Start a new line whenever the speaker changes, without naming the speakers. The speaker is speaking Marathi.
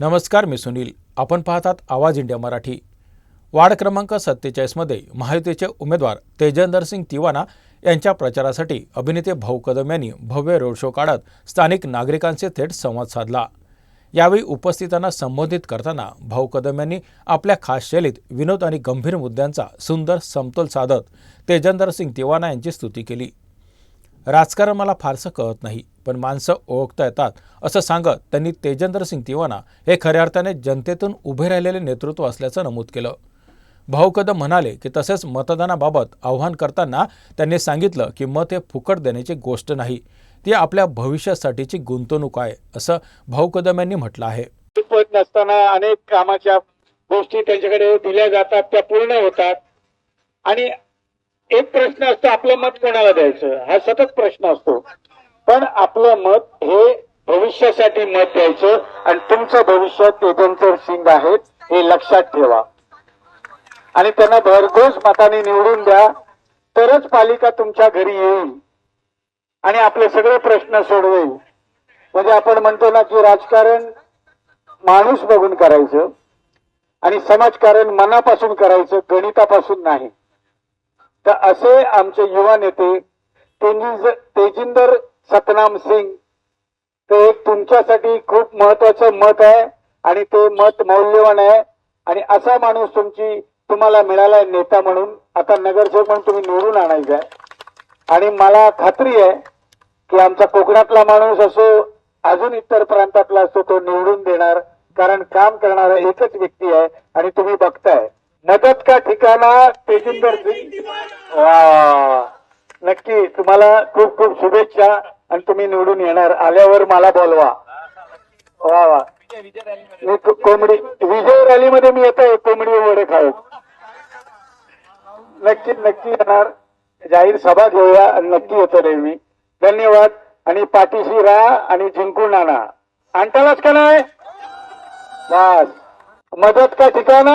नमस्कार मी सुनील. आपण पाहतात आवाज इंडिया मराठी. वार्ड क्रमांक सत्तेचाळीसमध्ये महायुतीचे उमेदवार तेजेंदर सिंग तिवाना यांच्या प्रचारासाठी अभिनेते भाऊ कदम यांनी भव्य रोड शो काढत स्थानिक नागरिकांचे थेट संवाद साधला. यावेळी उपस्थितांना संबोधित करताना भाऊ कदम यांनी आपल्या खास शैलीत विनोद आणि गंभीर मुद्द्यांचा सुंदर समतोल साधत तेजेंदर सिंग तिवाना यांची स्तुती केली. राजकारण मला फारसं कळत नाही पण माणसं ओळखता येतात. असं सांगत त्यांनी तेजेंद्र सिंग तिवाना हे खऱ्या अर्थाने जनतेतून उभे राहिलेले नेतृत्व असल्याचं नमूद केलं. भाऊ कदम म्हणाले की तसेच मतदानाबाबत आव्हान करताना त्यांनी सांगितलं की मत हे फुकट देण्याची गोष्ट नाही ती आपल्या भविष्यासाठीची गुंतवणूक आहे असं भाऊ कदम यांनी म्हटलं आहे.
पद नसताना अनेक कामाच्या गोष्टी त्यांच्याकडे दिल्या जातात त्या पूर्ण होतात. आणि एक प्रश्न असतो आपलं मत कोणाला द्यायचं? हा सतत प्रश्न असतो. पण आपलं मत हे भविष्यासाठी मत द्यायचं आणि तुमचं भविष्य तेजंतर सिंग आहेत हे लक्षात ठेवा. आणि त्यांना भरघोस मताने निवडून द्या तरच पालिका तुमच्या घरी येईल आणि आपले सगळे प्रश्न सोडवेल. म्हणजे आपण म्हणतो ना की राजकारण माणूस बघून करायचं आणि समाजकारण मनापासून करायचं गणितापासून नाही. तर असे आमचे युवा नेते तेजिंदर सतनाम सिंग ते एक तुमच्यासाठी खूप महत्वाचं मत आहे आणि ते मत मौल्यवान आहे. आणि असा माणूस तुमची तुम्हाला मिळालाय नेता म्हणून. आता नगरसेवक म्हणून तुम्ही निवडून आणायचा आहे आणि मला खात्री आहे की आमचा कोकणातला माणूस असो अजून इतर प्रांतातला असतो तो निवडून देणार. कारण काम करणारा एकच व्यक्ती आहे आणि तुम्ही बघताय. मदत का ठिकाणा तेजिंदर सिंग वा नक्की तुम्हाला खूप खूप शुभेच्छा आणि तुम्ही निवडून येणार. आल्यावर मला बोलवा. वा वा मी कोंबडी विजय रॅलीमध्ये मी येतोय. कोंबडी वडे खाऊ. नक्की नक्की येणार. जाहीर सभा घेऊया आणि नक्की येतो रे मी धन्यवाद. आणि पाठीशी राहा आणि जिंकून आणा आणतालाच का नाही? बस. मदत का ठिकाणा?